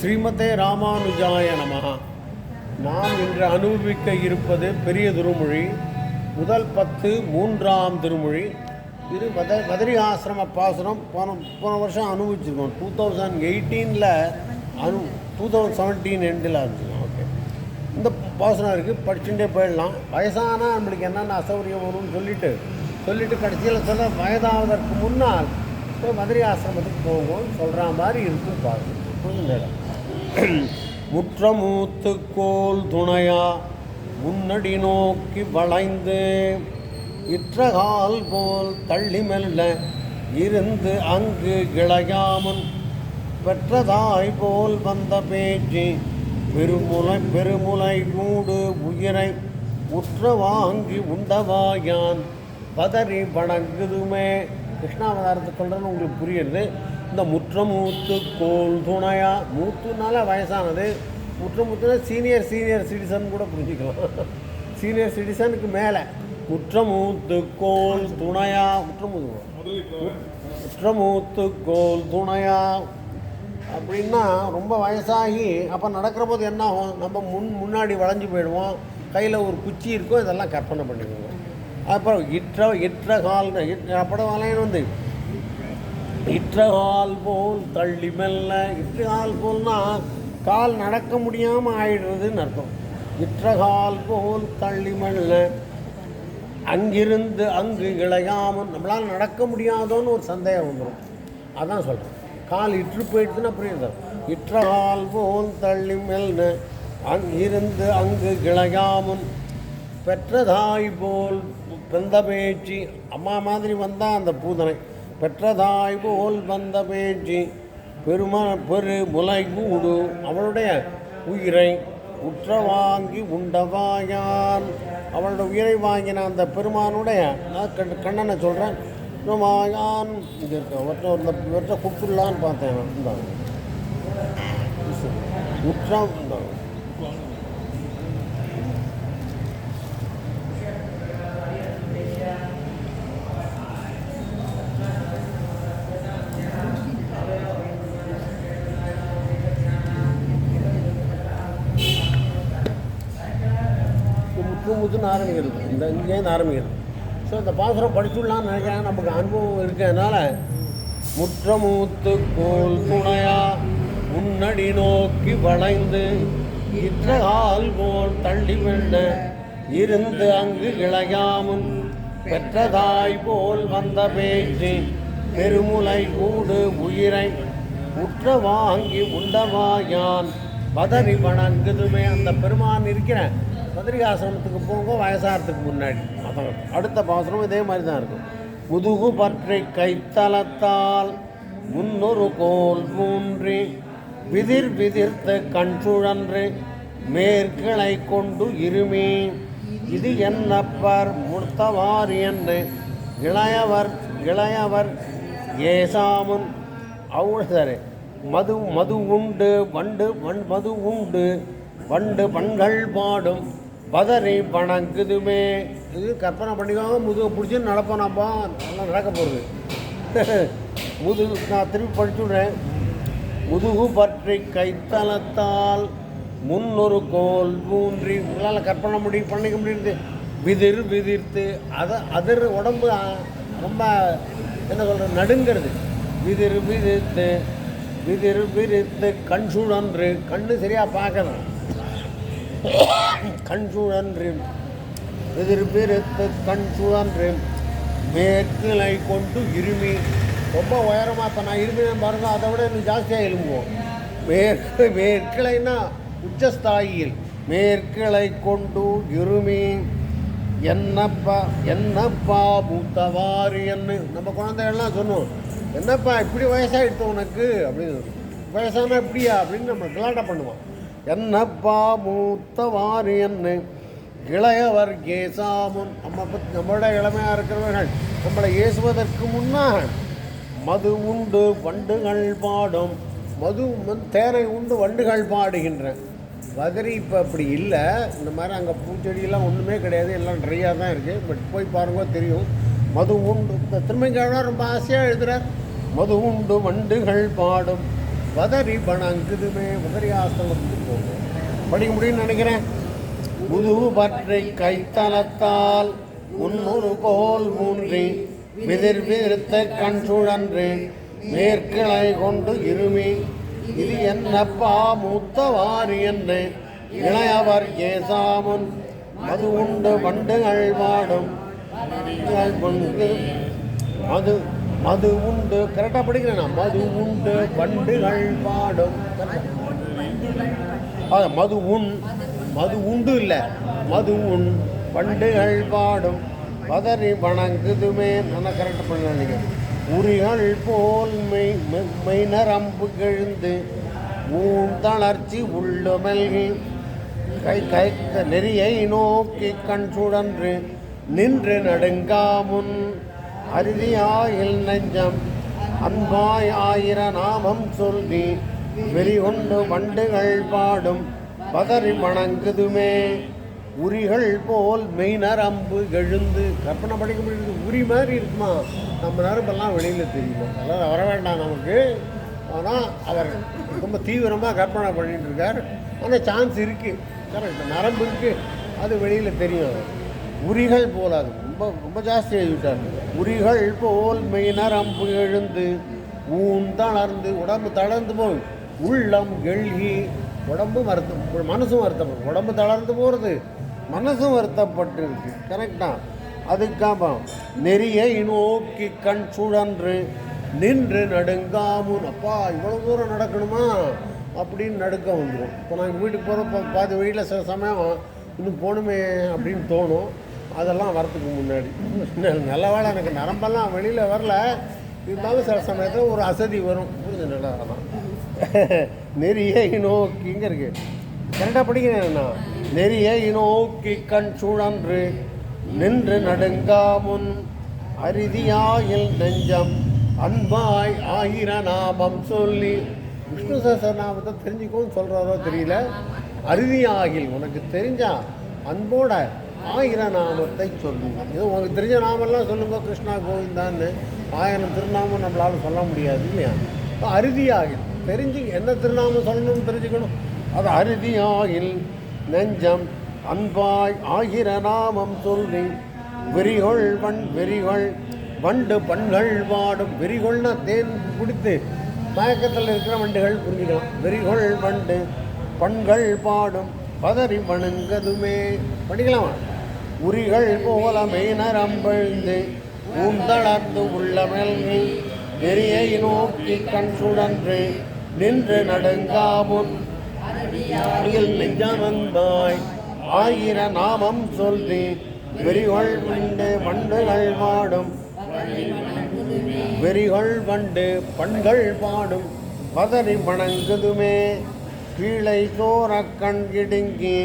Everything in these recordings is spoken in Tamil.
ஸ்ரீமதே ராமானுஜாய நமஹா. நாம் இன்று அனுபவிக்க இருப்பது பெரிய திருமொழி. முதல் பத்து மூன்றாம் திருமொழி. இது மத மதுரை ஆசிரம பாசனம் போன போன வருஷம் அனுபவிச்சிருக்கோம். டூ தௌசண்ட் எயிட்டீனில் அனு டூ தௌசண்ட் செவன்டீன் எண்டில் இருந்துச்சுக்கோம் ஓகே. இந்த பாசனம் இருக்குது படிச்சுட்டே போயிடலாம். வயசானால் நம்மளுக்கு என்னென்ன அசௌகரியம் வரும்னு சொல்லிட்டு சொல்லிட்டு கடைசியில் சொல்ல வயதாவதற்கு முன்னால் இப்போ மதுரை ஆசிரமத்துக்கு போவோம் சொல்கிற மாதிரி இருக்கும் பாருங்கள் புரியுது இடம் முற்றமூத்து கோல் துணையா முன்னடி நோக்கி வளைந்து இற்றகால் போல் தள்ளி மெல்ல இருந்து அங்கு கிளையாமன் பெற்றதாய் போல் வந்த பேச்சு பெருமுலை பெருமுலை கூடு உயிரை உற்ற வாங்கி உண்டவாயான் பதறி வணங்குதுமே. கிருஷ்ணாவதாரத்தை சொல்கிறேன்னு உங்களுக்கு புரியுது இந்த முற்றமூத்து கோல் துணையா? மூத்துனால வயசானது. முற்றமுத்துனா சீனியர் சீனியர் சிட்டிசன் கூட புரிஞ்சுக்கலாம். சீனியர் சிட்டிசனுக்கு மேலே. முற்றமூத்து கோல் துணையா? முற்றமுத்து முற்றமூத்து கோல் துணையா? அப்படின்னா ரொம்ப வயசாகி அப்போ நடக்கிற போது என்ன ஆகும்? நம்ம முன் முன்னாடி வளைஞ்சு போயிடுவோம். கையில் ஒரு குச்சி இருக்கும் இதெல்லாம் கற்பனை பண்ணிக்குவோம் அப்புறம் இற்ற இற்ற கால் அப்படம் வலையன் வந்து இற்றகால் போல் தள்ளி மெல்ல இற்றகால் போல்னா கால் நடக்க முடியாமல் ஆயிடுறதுன்னு அர்த்தம். இற்றகால் போல் தள்ளி மெல்ல அங்கிருந்து அங்கு இழையாமல் நம்மளால் நடக்க முடியாதோன்னு ஒரு சந்தேகம் வந்துடும் அதான் சொல்கிறேன் கால் இற்று போயிடுச்சுன்னா புரியுது இற்ற போல் தள்ளி மெல்ன அங்கிருந்து அங்கு கிளையாமல் பெற்றதாய் போல் பெந்த பேச்சு அம்மா மாதிரி வந்தால் அந்த பூதனை. பெற்றதாய் போல் வந்த பேச்சு பெருமா பெரு முலை கூடு அவளுடைய உயிரை உற்ற வாங்கி உண்டவாயான். அவளோட உயிரை வாங்கின அந்த பெருமானுடைய நான் கண் கண்ணனை சொல்கிறேன் வாயான் இங்கே இருக்க அவர்கிட்ட இந்த இவர்கிட்ட கொடுத்துடலான்னு பார்த்தேன். நான். உற்றம் இந்தாங்க. முற்று ஆரம்பிக்கிறது இந்த இங்கேருந்து ஆரம்பிக்கிறது ஸோ இந்த பாசுரம் படிச்சுடலாம்னு நினைக்கிறேன். நமக்கு அனுபவம் இருக்கிறதுனால முற்றமூத்து கோல் துணையா முன்னடி நோக்கி வளைந்து இற்றகால் போல் தள்ளி வெள்ள இருந்து அங்கு இளையாமல் பெற்றதாய் போல் வந்த பேச்சு பெருமுலை கூடு உயிரை உற்ற வாங்கி உண்டவாயான். பதறி வணங்குதுமே அந்த பெருமான் இருக்கிறேன். பத்ரிகாசிரமத்துக்கு போங்க வயசாகிறதுக்கு முன்னாடி. அதான் அடுத்த பாசனம் இதே மாதிரி தான் இருக்கும். முதுகு பற்றை கைத்தளத்தால் முன்னொரு கோல் மூன்றி விதிர் விதிர்த்த கண் சுழன்று மேற்களை கொண்டு இருமே. இது என்னப்பர் முர்த்தவார் என்று இளையவர் இளையவர் ஏசாமுன் அவுசரே மது மது உண்டு வண்டு வண் மது உண்டு வண்டு பண்கள் பாடும் பதறி வணங்குதுமே. இது கற்பனை பண்ணிக்கோங்க முதுகை பிடிச்சி நடப்போனாப்பா நல்லா நடக்க போகிறது முதுகு நான் திருப்பி படிச்சுடுறேன் முதுகு பற்றி கைத்தளத்தால் முன்னொரு கோல் மூன்றி உங்களால் கற்பனை முடி பண்ணிக்க முடியுது. விதிர் விதிர்த்து அதை அதிர் உடம்பு ரொம்ப என்ன சொல்கிறது நடுங்கிறது. விதிர் விதிர்த்து விதிர் விரித்து கண் சுழன்று கண்ணு சரியாக பார்க்கணும். கண் சுழன்று விதிர் விரித்து கண் சுழன்று மேற்கிளை கொண்டு இருமி. ரொம்ப உயரமாக இப்போ நான் இருமினேன் பாருங்க அதை விட இன்னும் ஜாஸ்தியாக எழும்புவோம். மேற்கு மேற்கிளைன்னா உச்சஸ்தாயில் மேற்கிளை கொண்டு இருமி. என்னப்பா என்னப்பா மூத்தவாறு என்ன நம்ம குழந்தைகள்லாம் சொன்னோம். என்னப்பா இப்படி வயசாகிடுத்து உனக்கு? அப்படின்னு. வயசானா இப்படியா? அப்படின்னு நம்ம கலாட்டம் பண்ணுவோம். என்னப்பா மூத்தவாறு என்ன இளையவர் கேசாமுன் நம்ம பற்றி நம்மளோட இளமையாக இருக்கிறவர்கள் நம்மளை ஏசுவதற்கு முன்னால் மது உண்டு வண்டுகள் பாடும். மது தேரை உண்டு வண்டுகள் பாடுகின்றன பதரி இப்போ அப்படி இல்லை. இந்த மாதிரி அங்கே பூச்செடியெல்லாம் ஒன்றுமே கிடையாது. எல்லாம் ட்ரையாக தான் இருக்குது பட் போய் பாருங்க தெரியும். மது உண்டு இந்த திருமங்கழார் ரொம்ப ஆசையாக எழுதுகிறார் மது உண்டு வண்டுகள் பாடும். வதரி பணங்குதுமே உதரி ஆசிரமத்துக்கு போகும். படிக்க முடியும்னு நினைக்கிறேன். முதுகு பற்றை கைத்தனத்தால் முன்னொரு கோல் மூன்றி விதிர் விதிர்த்த கண் சுழன்று மேற்கிளை கொண்டு இருமி இது என்னப்பா மூத்தவாரி என்று இளையவர் ஏசாமுன் மது உண்டு வண்டுகள் வாடும். கொண்டு மது உண்டு. கரெக்டாக படிக்கிறேன்? மது உண்டு வண்டுகள் பாடும். மது உண் மது உண்டு இல்லை. மது உண் வண்டுகள் பாடும். பதறி வணங்குதுமே. நல்லா கரெக்டாக பண்ண நீங்கள் உரிகள் போல் மெய் மெ- மெய் நரம்பு கெழுந்து ஊன் தளர்ச்சி உள்ளுமல்கி கை கை நெறியை நோக்கி கண் சுழன்று நின்று நடுங்காமுன் அருதியாயில் நெஞ்சம் அன்பாய் ஆயிர நாமம் சொல்லி வெறிகொண்டு வண்டுகள் பாடும் பதறி வணங்குதுமே. உரிகள் போல் மெய்நரம்பு எழுந்து கற்பனை படிக்க முடியுது. உரி மாதிரி இருக்குமா? நம்ம நரம்பெல்லாம் வெளியில் தெரியுமா? அதெல்லாம் வர வேண்டாம் நமக்கு. ஆனால் அவர் ரொம்ப தீவிரமாக கற்பனை பண்ணிட்டு இருக்கார். ஆனால் சான்ஸ் இருக்குது கரெக்ட் நரம்பு இருக்குது அது வெளியில் தெரியும். உரிகள் போல் அது ரொம்ப ரொம்ப ஜாஸ்தி எழுதிவிட்டார் உரிகள் போல் மெய் நரம்பு எழுந்து ஊன் தளர்ந்து உடம்பு தளர்ந்து போய் உள்ளம் எழுகி உடம்பு வருத்தம் மனசும் வருத்தப்படும். உடம்பு தளர்ந்து போகிறது மனசும் வருத்தப்பட்டு இருக்கு கரெக்டா அதுக்காக நெறியை நோக்கி கண் சுழன்று நின்று நடுங்காமுன் அப்பா இவ்வளோ தூரம் நடக்கணுமா? அப்படின்னு நடுக்க வந்துடும் இப்போ நாங்கள் வீட்டுக்கு போகிறப்ப பாதி வழியில் சில சமயம் இன்னும் போகணுமே அப்படின்னு தோணும். அதெல்லாம் வரத்துக்கு முன்னாடி. நல்ல வேலை எனக்கு நரம்பெல்லாம் வெளியில் வரல. இருந்தாலும் சில சமயத்தில் ஒரு அசதி வரும். புரிஞ்சு நல்லா நெறிய நெறியை நோக்கிங்க இருக்கு. கரெக்டாக படிக்கிறேன் நெறியை நோக்கி கண் சுழன்று நின்று நடுங்காமுன் அரிதியாயில் நெஞ்சம் அன்பாய் ஆயிர நாமம் சொல்லி. விஷ்ணு சஹஸ்ரநாமத்தை தெரிஞ்சுக்கோன்னு சொல்கிறாரோ தெரியல. அருதியாகில் உனக்கு தெரிஞ்சா அன்போட ஆயிர நாமத்தை சொல்லுங்க இது உங்களுக்கு தெரிஞ்ச நாமெல்லாம் சொல்லுங்க கிருஷ்ணா கோவிந்தான்னு. ஆயிரம் திருநாமம் நம்மளால சொல்ல முடியாது இல்லையா? அப்ப அறுதியாகில் தெரிஞ்சு என்ன திருநாமம் சொல்லணும்னு தெரிஞ்சுக்கணும். அது அறுதியாகில் நெஞ்சம் அன்பாய் ஆகிர நாமம் சொல்லி வெறிகொள் வண் வெறிகொள் வண்டு பண்கள் வாடும். வெறிகொள்னா தேன் குடித்து மயக்கத்தில் இருக்கிற வண்டுகள் புரிஞ்சுக்கலாம். வெறிகொள் வண்டு பண்கள் பாடும். பதறி வணங்கதுமே. படிக்கலாமா? உரிகள் போல மெய்நரம்பழுந்து உந்தளர்ந்து உள்ள மெல்கி நெறியை நோக்கி கண் சுழன்று நின்று நடுங்காமுன். நெஞ்சமந்தாய் ஆயிர நாமம் சொல்லி வெறிகள் வண்டு வண்டுகள் பாடும். வெறிகள் வண்டு பண்கள் பாடும் பதறி வணங்குதுமே. கீழே சோர கண் இடுங்கி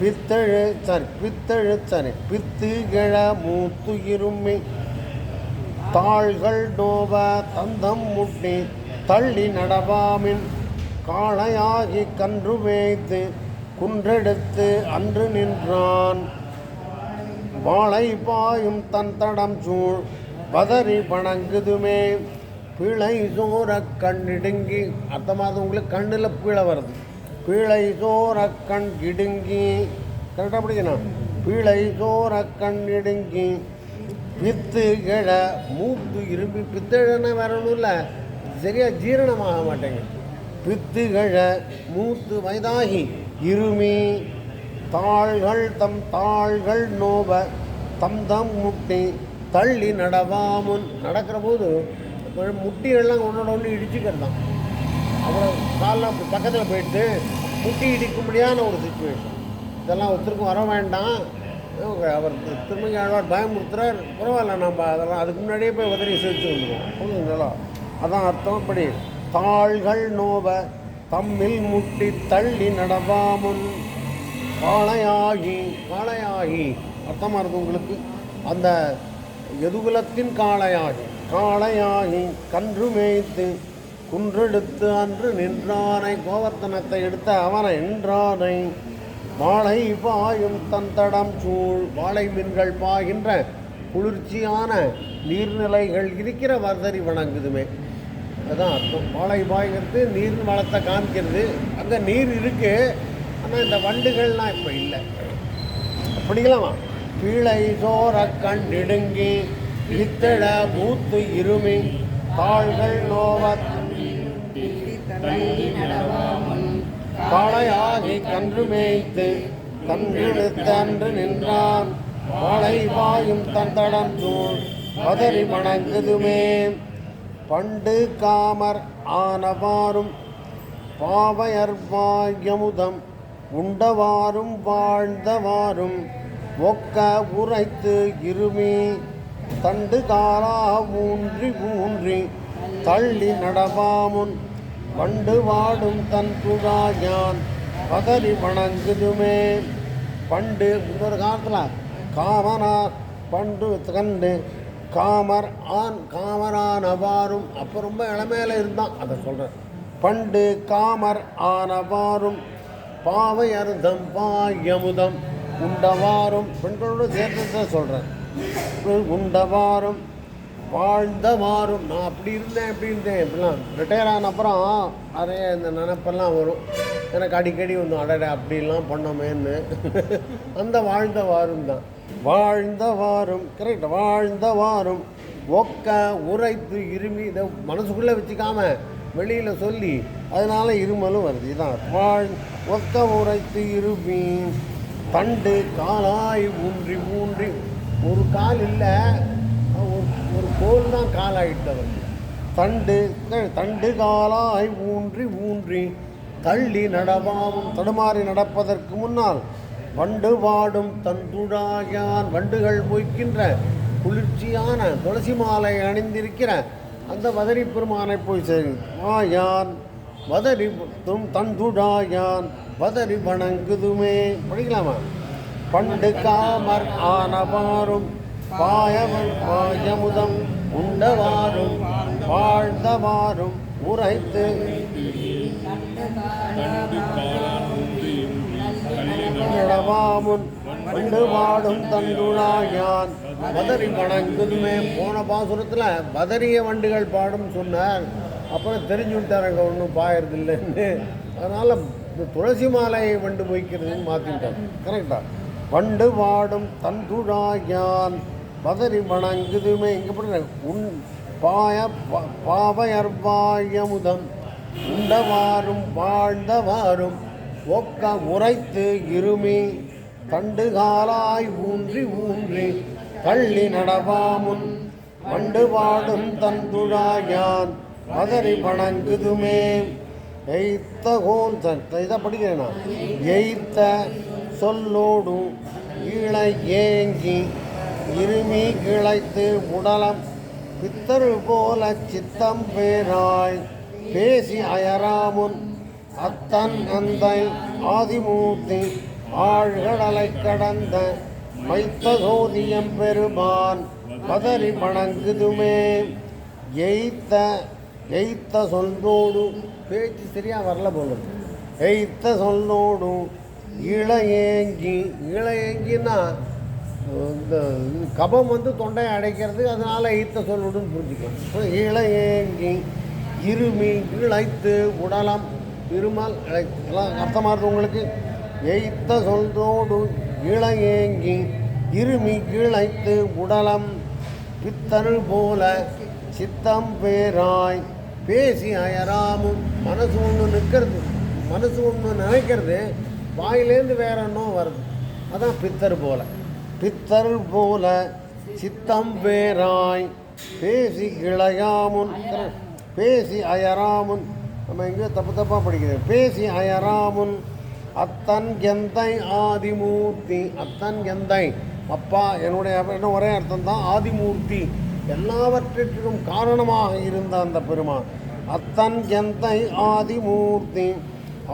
பித்தழு சாரி பித்தழு சாரி. பித்து மூத்துயிருமை. மூத்து தாள்கள் நோவ தந்தம் முட்டி தள்ளி நடவாமின். காளையாகி கன்று வேய்த்து குன்றெடுத்து அன்று நின்றான். வாழை பாயும் தன் தடம் சூழ் பதறி வணங்குதுமே. பிழை சோர கண்ணிடுங்கி அர்த்தமாவது உங்களுக்கு கண்ணில் பீழை வருது. பிழை சோரக்கண் இடுங்கி. கரெக்டாக படிக்கணும். பிழை சோரக்கண் இடுங்கி. பித்து கிழ மூத்து இரும்பி பித்தழன்னு வேற இல்லை. சரியாக ஜீரணமாக மாட்டேங்குது பித்துகழ மூத்து வயதாகி இருமி தாள்கள் தம் தாள்கள் நோவ தம் தம் முட்டி தள்ளி நடவாமுன். நடக்கிற போது முட்டிகள்லாம் ஒன்றோட ஒன்று இடிச்சுக்கிறதான் அவ்வளோ அப்புறம் காலில் பக்கத்தில் போயிட்டு முட்டி இடிக்கும்படியான ஒரு சுச்சுவேஷன் இதெல்லாம் ஒருத்தருக்கும் வர வேண்டாம். அவர் திருமங்கி ஆழ்வார் பயமுறுத்துறார். பரவாயில்ல நம்ம அதெல்லாம் அதுக்கு முன்னாடியே போய் உதறி செலுத்தி வந்துடுவோம். நல்லா அதான் அர்த்தம். இப்படி தாள்கள் நோவ தம்மில் முட்டி தள்ளி நடவாமுன். காளையாகி காளையாகி. அர்த்தமாக இருக்கு உங்களுக்கு? அந்த எதுகுலத்தின் காளையாகி காளையாகி கன்று மேய்த்து குன்றெடுத்து அன்று நின்றானை கோவர்த்தனத்தை எடுத்த அவனை நின்றானை மாலை பாயும் தந்தடம் சூழ் வாழை மீன்கள் பாய்கின்ற குளிர்ச்சியான நீர்நிலைகள் இருக்கிற வர்தரி வணங்குதுமே. அதுதான் அர்த்தம். வாழை பாய்கிறது நீர் வளத்தை காமிக்கிறது அங்கே நீர் இருக்கு ஆனால் இந்த வண்டுகள்லாம் இப்போ இல்லை. அப்படிங்களாமா கீழை சோர கண்டிடுங்கி இத்தட மூத்து இருமி. தாள்கள் நோவத் காளையாகி கன்று மேய்த்து கன்றுத்தன்று நின்றான். வாழை வாயும் தந்தடம் தூள் பதறி மணங்குதுமே பண்டு காமர் ஆனவாறும் பாவையர்வாயமுதம் உண்டவாரும் வாழ்ந்தவாறும் ஒக்க உரைத்து இருமி. தண்டு காலா ஊன்றி ஊன்றி தள்ளி நடவாமுன் பண்டு வாடும் தன் துழாயான் பதறி வணங்குதுமே. பண்டு இன்னொரு காலத்தில் காமனார் பண்டு கண்டு காமர் ஆண் காமரானவாரும் அப்போ ரொம்ப இளமையில இருந்தான் அதை சொல்கிறேன் பண்டு காமர் ஆனவாறும் பாவை அருந்தம் பாயமுதம் உண்டவாரும் பெண்களோடு சேர்த்து சொல்கிறேன் வாழ்ந்த மாறும் நான் அப்படி இருந்தேன் இப்படி இருந்தேன். இப்படிலாம் ரிட்டையர் ஆன அப்புறம் நிறைய இந்த நினப்பெல்லாம் வரும். எனக்கு அடிக்கடி ஒன்று அடட அப்படிலாம் பண்ணோமேன்னு. அந்த வாழ்ந்த வாரும் தான். வாழ்ந்தவாறும் கரெக்ட் வாழ்ந்தவாறும் ஒக்க உரைத்து இருமி இதை மனசுக்குள்ளே வச்சுக்காம வெளியில் சொல்லி அதனால இருமலும் வருது. இதான். வாழ் ஒக்க உரைத்து இருமி தண்டு காலாய் ஊன்றி ஊன்றி. ஒரு கால் இல்லை கோல் தான் காலாயிட்டவர் தண்டு தண்டு காலாய் ஊன்றி ஊன்றி தள்ளி நடவாவும் தடுமாறி நடப்பதற்கு முன்னால் வண்டு வாடும் தந்துழாயான் வண்டுகள் பொய்க்கின்ற குளிர்ச்சியான துளசி மாலை அணிந்திருக்கிற அந்த வதரி பெருமானை போய் சேரு. ஆயான் வதரி தும் தந்துழாயான் வதரி வணங்குதுமே. படிக்கலாமா? பண்டு காமர் ஆனவாறும் பாயவன் பாயமுதம் உண்டவாறும் வாழ்ந்தவாறும் உரைத்து. இடவாமுன் பண்டு வாடும் தண்டுழாயான் பதறி வணங்குதுமே போன பாசுரத்தில் பதறிய வண்டுகள் பாடும் சொன்னார். அப்புறம் தெரிஞ்சு விட்டார் அங்கே ஒன்றும் பாயறது இல்லைன்னு அதனால் இந்த துளசி மாலையை வண்டு போய்க்கிறதுன்னு மாற்றிட்டார் கரெக்டாக வண்டு வாடும் தந்துழாயான் பதறி வணங்குதுமே. இங்கே பண்ணுற உன் பாய பாவையர்வாயமுதம். உண்டவாறும் வாழ்ந்தவாறும் ஒக்க உரைத்து இருமி. தண்டுகாலாய் ஊன்றி ஊன்றி தள்ளி நடவாமுன். வண்டு வாடும் தந்துழாயான். பதறி வணங்குதுமே. எய்த்த கோல் இதை படிக்கிறேனா எய்த்த சொல்லோடு இளை ஏங்கி இருமி கிளைத்து உடலம் பித்தரு போல சித்தம் பேராய். பேசி அயராமுன் அத்தன் அந்தை ஆதிமூர்த்தி ஆழ்கடலை கடந்த மைத்த சோதியம் பெருமான் பதறி மணங்குதுமே எய்த்த எய்த்த சொல்லோடு பேச்சு சரியாக வரல போலும் எய்த்த சொல்லோடு இளையேங்கி இளையேங்கின்னா இந்த கபம் வந்து தொண்டையை அடைக்கிறது அதனால் ஈத்த சொல்லுடன் புரிஞ்சுக்கலாம் இளையேங்கி இருமி இழைத்து உடலம் இருமல் இழை எல்லாம் அர்த்தமாக இருக்கு உங்களுக்கு எய்த்த சொல்றோடு இளையேங்கி இருமி இழைத்து உடலம் பித்தரு போல சித்தம் பேராய். பேசி அயராமும் மனசு ஒன்று நிற்கிறது மனசு ஒன்று நினைக்கிறது வாயிலேருந்து வேற ஒன்றும் வருது. அதான் பித்தர் போல. பித்தர் போல சித்தம் பேராய். பேசி இளையாமுன் பேசி அயராமுன். நம்ம எங்கேயோ தப்பு தப்பாக படிக்கிறேன் பேசி அயராமுன். அத்தன் கெந்தை ஆதிமூர்த்தி. அத்தன் எந்தை அப்பா என்னுடைய என்ன ஒரே அர்த்தம் தான் ஆதிமூர்த்தி. எல்லாவற்றிற்கும் காரணமாக இருந்த அந்த பெருமான். அத்தன் கெந்தை ஆதிமூர்த்தி.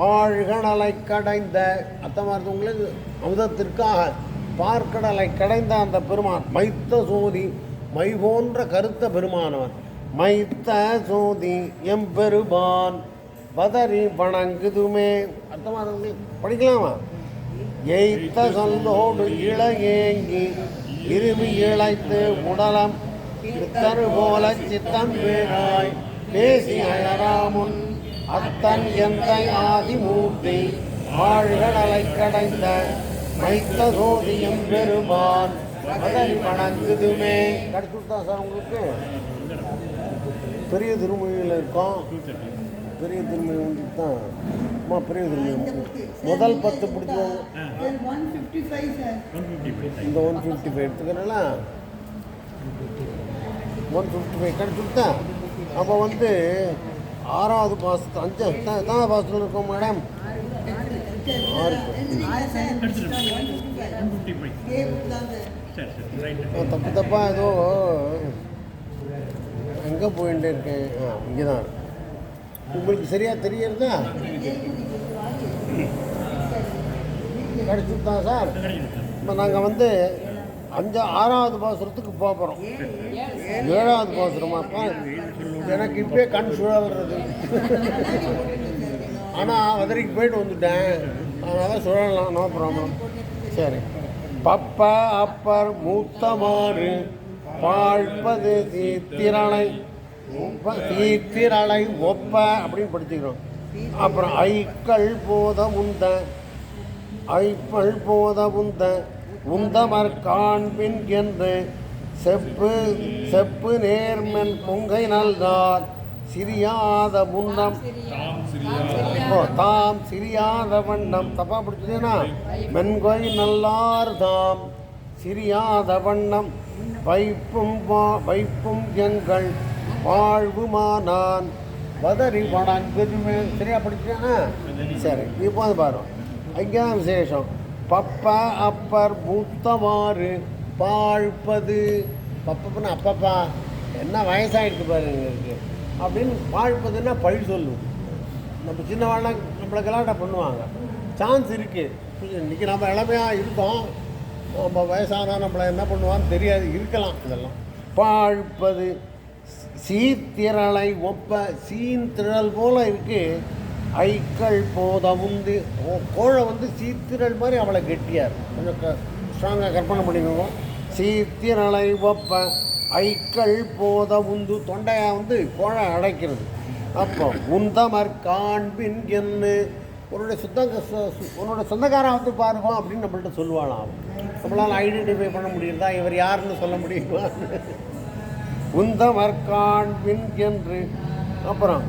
ஆழ்கடலை கடைந்த அத்தமாக இருந்தவங்களுக்கு அமுதத்திற்காக. பார்க்கடலை கடைந்த அந்த பெருமான் மைத்த சோதி மை போன்ற கருத்த பெருமானவன். மைத்த சோதி எம்பெருமான் பதறி வணங்குதுமே. அர்த்தமாக படிக்கலாமா? எய்த்த சொல்லோடு இளையேங்கி இருமி இழைத்து உடலம் இத்தரு போல சித்தம் பேராய் பேசி அழராமுன் அத்தன் எந்தை ஆதிமூர்த்தி ஆழ்கடலை கடைந்த வைத்ததோதியம் பெருமான் அதை வணங்குதுமே. கிடைச்சுட்டா சார் உங்களுக்கு பெரிய திருமொழியில் இருக்கோம். பெரிய திருமொழி வந்து தான் அம்மா பெரிய திருமொழி முதல் பத்து பிடிச்சவங்க இந்த ஒன் ஃபிஃப்டி ஃபைவ் எடுத்துக்கிறேன்ல ஒன் ஃபிஃப்டி ஃபைவ் கிடைச்சுட்டா அப்போ வந்து ஆறாவது பாசத்து அஞ்சு தான் எத்தனாவது பாசத்தில் இருக்கோம் மேடம் தப்பு தப்பாக ஏதோ எங்கே போயிட்டு இருக்கேன்? ஆ இங்கே தான் உங்களுக்கு சரியாக தெரியறதா? தான் சார்? இப்போ நாங்கள் வந்து அஞ்சு ஆறாவது பாசுரத்துக்கு போகிறோம் ஏழாவது பாசுரமா? எனக்கு இப்பயே கண் சுழல்றது. ஆனால் வதரிக்கு போயிட்டு வந்துட்டேன். அதனால் சுழலாம் நோ ப்ராப்ளம்? சரி. பப்ப அப்பர் மூத்தமாறு பாழ்பது தீத்திரளை ஒப்ப தீத்திரளை ஒப்ப அப்படின்னு படிச்சுக்கிறோம். அப்புறம் ஐக்கள் போத உந்த ஐப்பல் போத உந்த உந்தமர் காண்பின் என்று செப்பு செப்பு நேர்மன் பொங்கை நல்கார். சிரியாத முன்னம். தாம் சிரியாத வண்ணம். தப்பா பிடிச்சதுன்னா மென்கொய் நல்லார் தாம். சிரியாத வண்ணம். வைப்பும் வைப்பும் எங்கள் வாழ்வுமானான். வதறி வணங்குதுமே சரியா படிச்சேன்னா சரி இப்போ வந்து பாரு அங்கே தான் விசேஷம். பப்ப அப்பர் மூத்தமாறு பாழ்பது பப்பப்பன்னு அப்பப்பா. என்ன வயசாயிடுச்சு பாருங்க அப்படின்னு வாழ்ப்பதுன்னா பழி சொல்லும். நம்ம சின்னவாழ்லாம் நம்மளை கலாட்டா பண்ணுவாங்க. சான்ஸ் இருக்குது இன்றைக்கி நம்ம இளமையாக இருக்கோம். நம்ம வயசானால் நம்மளை என்ன பண்ணுவான்னு தெரியாது. இருக்கலாம் இதெல்லாம். பாழ்ப்பது சீத்திரளை ஒப்ப சீந்திரள் போல இருக்குது ஐக்கள் போத உந்து கோழை வந்து சீத்திரள் மாதிரி அவளை கெட்டியார். கொஞ்சம் க ஸ்ட்ராங்காக கற்பனை பண்ணிக்கோங்க. சீத்திரளை வப்ப ஐக்கள் போத உந்து தொண்டையை வந்து கோழை அடைக்கிறது. அப்போ உந்தமர் காண்பின் என்று உன்னோட சுத்த உன்னோட சொந்தக்காரன் வந்து பாருங்க அப்படின்னு நம்மள்ட்ட சொல்லுவாளாம். நம்மளால் ஐடென்டிஃபை பண்ண முடியுதா? இவர் யாருன்னு சொல்ல முடியுமா? உந்தமர் காண்பின் என்று. அப்புறம்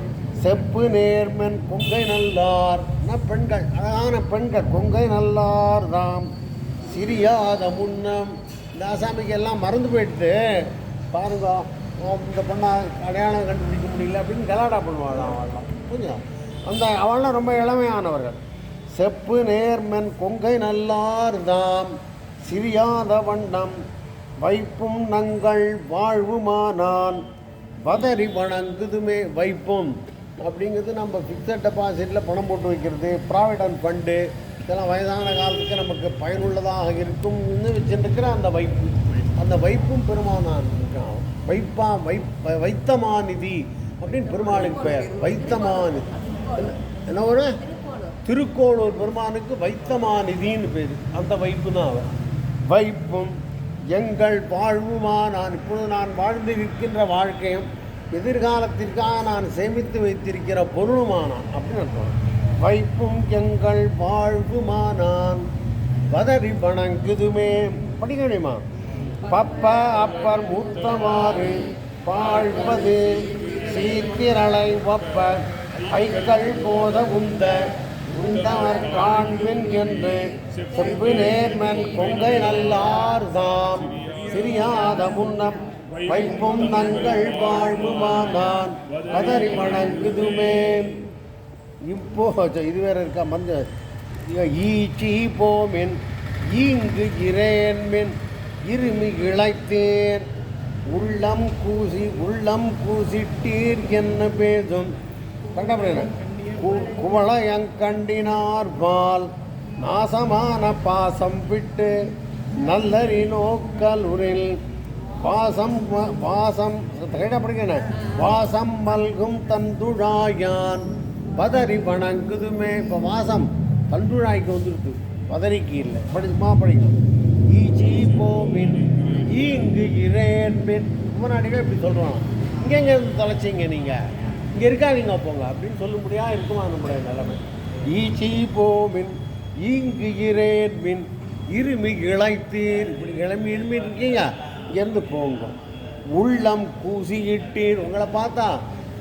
செப்பு நேர்மன் கொங்கை நல்லார். பெண்கள்? அழகான பெண்கள். கொங்கை நல்லார் தாம் சிரியாத முன்னம் இந்த ஆசாமிக்கு எல்லாம் மறந்து போயிட்டு பாருங்க இந்த பொண்ணை அடையாளம் கண்டுபிடிக்க முடியல அப்படின்னு கலாடா பண்ணுவாளாம் அவள்லாம் புரியுதா அந்த அவள்லாம் ரொம்ப இளமையானவர்கள். செப்பு நேர்மன் கொங்கை நல்லார் தாம் சிரியாத வண்ணம் வைப்பும் நங்கள் வாழ்வுமானான் வதறி வணங்குதுமே வைப்பும். அப்படிங்கிறது நம்ம ஃபிக்ஸட் டெபாசிட்டில் பணம் போட்டு வைக்கிறது ப்ராவிடன்ட் ஃபண்டு இதெல்லாம் வயதான காலத்துக்கு நமக்கு பயனுள்ளதாக இருக்கும்னு வச்சுருக்கிற அந்த வைப்பு. அந்த வைப்பும் பெருமானான் இருக்கான் வைப்பா வைப்ப வைத்தமாநிதி அப்படின்னு பெருமாளுக்கு பெயர். வைத்தமாநிதி. என்ன- என்ன ஒரு? திருக்கோளூர் பெருமானுக்கு வைத்தமாநிதின்னு பேர். அந்த வைப்பு தான் அவர். வைப்பும் எங்கள் வாழ்வுமா நான் இப்பொழுது நான் வாழ்ந்து இருக்கின்ற வாழ்க்கையும் எதிர்காலத்திற்காக நான் சேமித்து வைத்திருக்கிற பொருளுமானான் அப்படின்னு அர்த்தம். வைப்பும் எங்கள் வாழ்வுமானான். வதறி வணங்குதுமே. படிக்கணுமா பப்ப அப்பர் மூத்தமாறு வாழ்வது சீத்திரளை வப்ப ஐக்கள் போத உந்த உந்தவர் காண்பின் என்று செப்பு நேர்மன் கொங்கை நல்லார் தாம் சிரியாத முன்னம் வைப்பும் நங்கள் வாழ்வுமானான். கதறி வணங்குதுமே. இப்போ இது வேற இருக்கா? மந்த ஈச்சி போமின் ஈங்கு இறையன்மின் இருமி இழைத்தேர். உள்ளம் கூசி உள்ளம் கூசிட்டீர் என்ன பேசும்? கண்டபடின குவளையங்கண்டினார் பால். நாசமான பாசம் விட்டு நல்லறி நோக்கலுரில் பாசம் வ- பாசம் படிக்கண வாசம் மல்கும் தந்துழாயான். பதறி வணங்குதுமே. இப்போ மாதம் தந்துழாய்க்கு வந்துருக்கு பதறிக்கு இல்லை. படிச்சுமா படிக்கணும் ஈச்சி போமின் ஈங்கு இரேன்பின் முன்னாடியே இப்படி சொல்கிறான் இங்கே எங்கே இருந்து தொலைச்சிங்க நீங்கள் இங்கே இருக்காதீங்க போங்க அப்படின்னு சொல்ல முடியா? இருக்குமா நம்முடைய நிலைமை? ஈச்சி போமின் ஈங்கு இரேன்மின் இருமி இழைத்தீர். இப்படி இளமி இருமி இருக்கீங்க? இங்கேருந்து போங்க. உள்ளம் கூசியிட்டீர். உங்களை பார்த்தா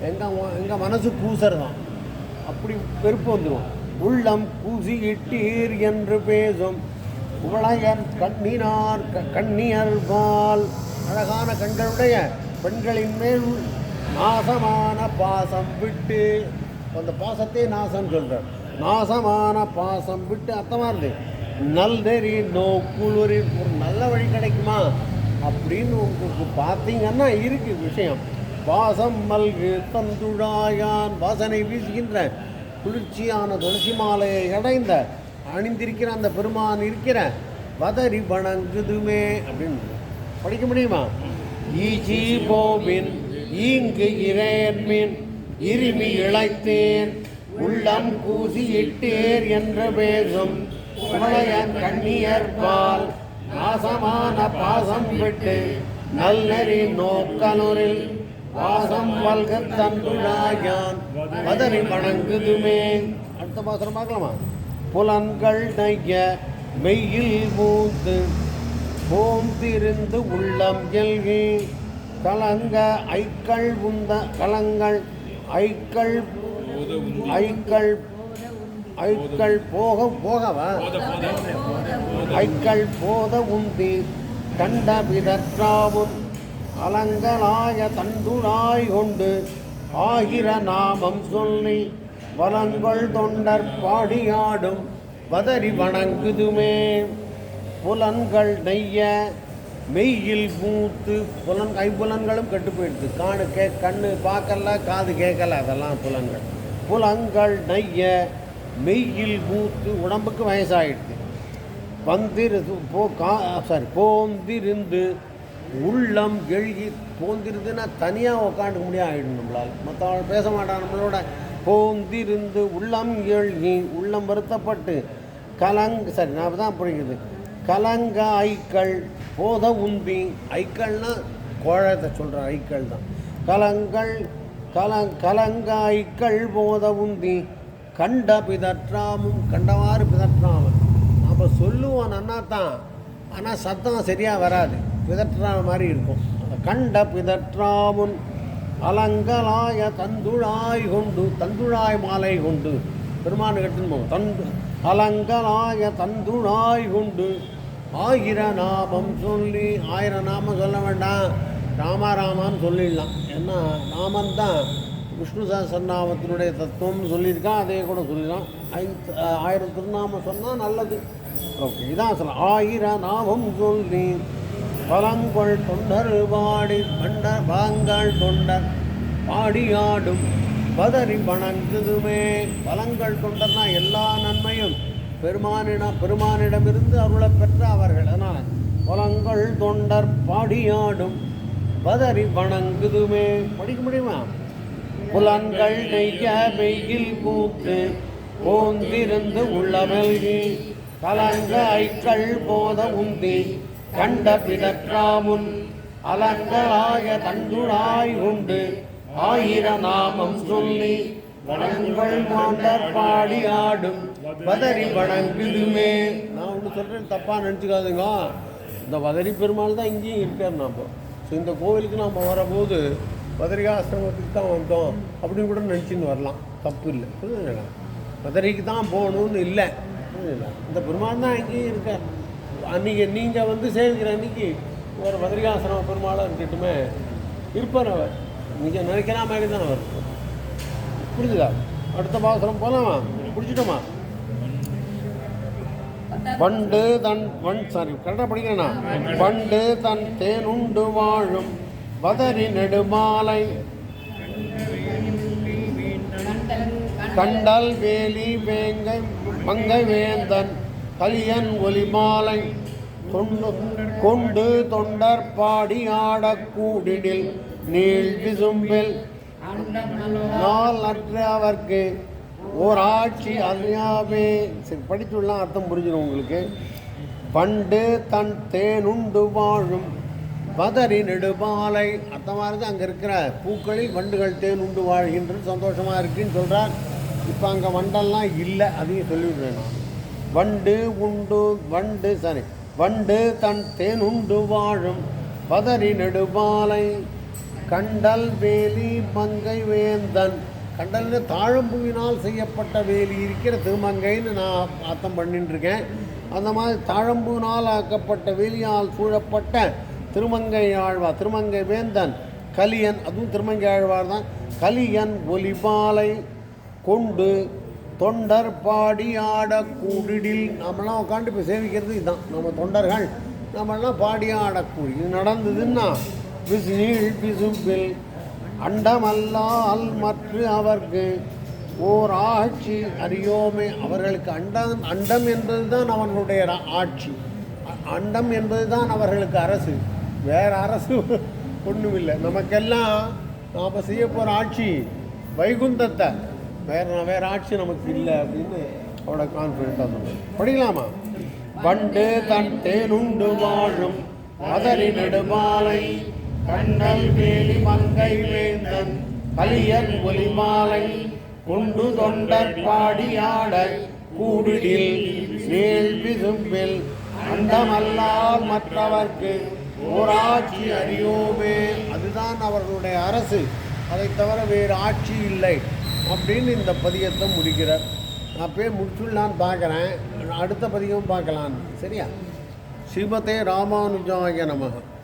எங்கள் எங்கள் மனசு கூசறதான் அப்படி வெறுப்பு வந்துடும். உள்ளம் கூசியிட்டீர் என்று பேசும். உலகன் கண்ணினார் க- கண்ணியர்பால் அழகான கண்களுடைய பெண்களின் மேல் நாசமான பாசம் விட்டு அந்த பாசத்தை நாசம் சொல்கிறார் நாசமான பாசம் விட்டு அர்த்தமாக இருந்து நல்நெறி நோக்குளுரி ஒரு நல்ல வழி கிடைக்குமா? அப்படின்னு உங்களுக்கு பார்த்தீங்கன்னா இருக்குது விஷயம். வாசம் மல்கு தந்துழாயான் வாசனை வீசுகின்ற குளிர்ச்சியான துளசி மாலையை அடைந்த அணிந்திருக்கிற அந்த பெருமான் இருக்கிற வதரி வணங்குதுமே அப்படின்னு படிக்க முடியுமா? ஈச்சி போவின் ஈங்கு இறையன்மின் இருமி இழைத்தேன் உள்ளம் கூசி இட்டேர் என்ற பேசும் கண்ணியர் பால் நாசமான பாசம் விட்டு நல்லறி நோக்கலூரில் வாசம் வல்க தந்துழாயான் பதறி வணங்குதுமே. அடுத்த பாசனம் பார்க்கலாமா? புலன்கள் நைய மெய்யில் மூத்து போந்திருந்து உள்ளம் எல்கி. கலங்க ஐக்கள் உந்த கலங்கள். ஐக்கள் ஐக்கள் ஐக்கள் போக போகவா? ஐக்கள் போத உந்தி கண்ட விதற்றாவும் அலங்கலாய தண்டுனாய் கொண்டு ஆகிற நாமம் சொல்லி வலங்கள் தொண்டர் பாடியாடும் வதறி வணங்குதுமே. புலன்கள் நெய்ய மெய்யில் மூத்து புலன் கைப்புலன்களும் கெட்டு போயிடுது. காணு கே கண்ணு பார்க்கல காது கேட்கல அதெல்லாம் புலன்கள். புலன்கள் நெய்ய மெய்யில் மூத்து உடம்புக்கு வயசாகிடுது வந்திரு போ கா சாரி போந்திருந்து உள்ளம் எழுகி போந்திருந்துன்னா தனியாக உட்காந்துக்க முடியாது ஆகிடும் நம்மளால். மற்றவங்க பேச மாட்டான் நம்மளோட போந்திருந்து உள்ளம் எழுகி உள்ளம் வருத்தப்பட்டு கலங் சரி நான் தான் புரியுது. கலங்க ஐக்கள் போத உந்தி ஐக்கள்னா கோழத்தை சொல்கிற ஐக்கள் தான். கலங்கள் கலங் கலங்க ஐக்கள் போத உந்தி கண்ட பிதற்றாமும் கண்டவாறு பிதற்றாமல். அப்போ சொல்லுவோம் நன்னா தான் ஆனால் சத்தம் சரியாக வராது. பிதற்றா மாதிரி இருக்கும். கண்ட பிதற்றாமுன் அலங்கலாய தந்துழாய் கொண்டு தந்துழாய் மாலை கொண்டு பெருமான் கட்டுன்னு போவோம். தந்து அலங்கலாய தந்துழாய் கொண்டு ஆயிர நாமம் சொல்லி ஆயிரம் நாமம் சொல்ல வேண்டாம். ராமாராமான்னு சொல்லிடலாம். ஏன்னா நாமம் தான் விஷ்ணு சஹஸ்ரநாமத்தினுடைய தத்துவம்னு சொல்லியிருக்கான் அதே கூட சொல்லிடலாம். ஐந்து ஆயிரம் திருநாமம் சொன்னால் நல்லது. ஓகே இதான் சொல்ல ஆயிரம் நாமம் சொல்லி பலங்கொள் தொண்டர் பாடி பண்டர் பலங்கள் தொண்டர் பாடியாடும் பதறி வணங்குதுமே பலங்கள் தொண்டர்னா எல்லா நன்மையும் பெருமானிடம் பெருமானிடமிருந்து அருளை பெற்ற அவர்கள். அதனால் பலங்கள் தொண்டர் பாடியாடும் பதறி வணங்குதுமே படிக்க முடியுமா? புலங்கள் நெய்ய மெய்யில் கூத்து போந்திருந்து உள்ளமெல்கி கலங்க ஐக்கள் போத உந்தி கண்ட பிதற்றாமுன் அலங்களாய தண்டுழாய் உண்டு. ஆயிர நாமம் சொல்லி வணங்கள் மாண்டர் பாடி ஆடும் வதரி வணங்குதுமே நான் ஒன்று சொல்கிறேன் தப்பாக நினச்சிக்காதுங்க. இந்த வதரி பெருமாள் தான் இங்கேயும் இருக்கார் நாம். ஸோ இந்த கோவிலுக்கு நாம் வரபோது பதரிகாசிரமத்துக்கு தான் வந்தோம் அப்படின்னு கூட நினச்சின்னு வரலாம். தப்பு இல்லை. புரியுதுங்களா பதரிக்கு தான் போகணும்னு இல்லை. இந்த பெருமாள் தான் இங்கேயும் இருக்கார் அன்றைக்கி நீங்கள் வந்து சேவிக்கிற அன்னைக்கு ஒரு பதரிகாசிரம பெருமாளாக இருக்கட்டுமே இருப்பார் அவர். நீங்கள் நினைக்கிற மாதிரி தான் அவர். புரிஞ்சுதா? அடுத்த பாசனம் போகலாமா பிடிச்சிட்டோமா? பண்டு தன் வண் சாரி கரெக்டாக படிக்கிறேண்ணா பண்டு தன் தேனுண்டு வாழும் பதறி நெடுமாலை. கண்டல் வேலி வேங்கை மங்கை வேந்தன் கலியன் ஒலிமாலை தொண்டு கொண்டு தொண்டர் பாடி ஆடக்கூடினில் நீள் விசும்பில். நாள் அற்ற அவர்க்கு ஓர் ஆட்சி அறியாவே சரி படிச்சுடலாம் அர்த்தம் புரிஞ்சிடும் உங்களுக்கு. பண்டு தன் தேனுண்டு வாழும் பதறி நெடுபாலை அர்த்தமாக இருந்து அங்கே இருக்கிற பூக்களில் வண்டுகள் தேன் உண்டு வாழ்கின்றது சந்தோஷமாக இருக்குன்னு சொல்கிறார் இப்போ அங்கே வண்டெல்லாம் இல்லை அதையும் சொல்லிவிடுறேன். நான் வண்டு உண்டு வண்டு சரி வண்டு தன் தேன் உண்டு வாழும் பதறி நெடுபாலை கண்டல் வேலி மங்கை வேந்தன். கண்டல்னு தாழம்பூவினால் செய்யப்பட்ட வேலி இருக்கிற திருமங்கைன்னு நான் அர்த்தம் பண்ணிட்டுருக்கேன் அந்த மாதிரி தாழம்பூவினால் ஆக்கப்பட்ட வேலியால் சூழப்பட்ட திருமங்கை ஆழ்வார் திருமங்கை வேந்தன் கலியன் அதுவும் திருமங்கை ஆழ்வார் தான் கலியன் ஒலிபாலை கொண்டு தொண்டர் பாடி ஆட கூடிடில். நம்மளாம் உட்காந்து இப்போ சேவிக்கிறது இதுதான். நம்ம தொண்டர்கள் நம்மளாம் பாடி ஆடக்கூடி இது நடந்ததுன்னா விசுநீள் பிசும்பில். அண்டமல்லால் மற்ற அவர்க்கு ஓர் ஆட்சி அறியோமே. அவர்களுக்கு அண்டம் அண்டம் என்பது தான் அவர்களுடைய ஆட்சி. அண்டம் என்பது தான் அவர்களுக்கு அரசு. வேறு அரசு ஒன்றும் இல்லை நமக்கெல்லாம் நாம் செய்ய போகிற ஆட்சி வைகுந்தத்தை. வேற வேற ஆட்சி நமக்கு இல்லை அப்படின்னு அவ்வளோ கான்ஃபிடென்ட்டாக சொல்லுவேன் படிக்கலாமா? பண்டு தன் தேனுண்டு வாழும் மதரி நெடுமாலை கண்ணல் வேலி மங்கை வேந்தன் கலியன் ஒலிமாலை கொண்டு தொண்டர் பாடியாட கூடிடில் நீள் விசும்பில் அண்டமல்லால் மற்றவர்க்கு ஓராட்சி அறியோமே. அதுதான் அவர்களுடைய அரசு. அதை தவிர வேறு ஆட்சி இல்லை. அப்படின்னு இந்த பதியத்தை முடிக்கிறார். நான் அப்பயே முடிச்சுடலான்னு பார்க்குறேன். அடுத்த பதியம் பார்க்கலான்னு. சரியா? ஸ்ரீமதே ராமானுஜாய நமகம்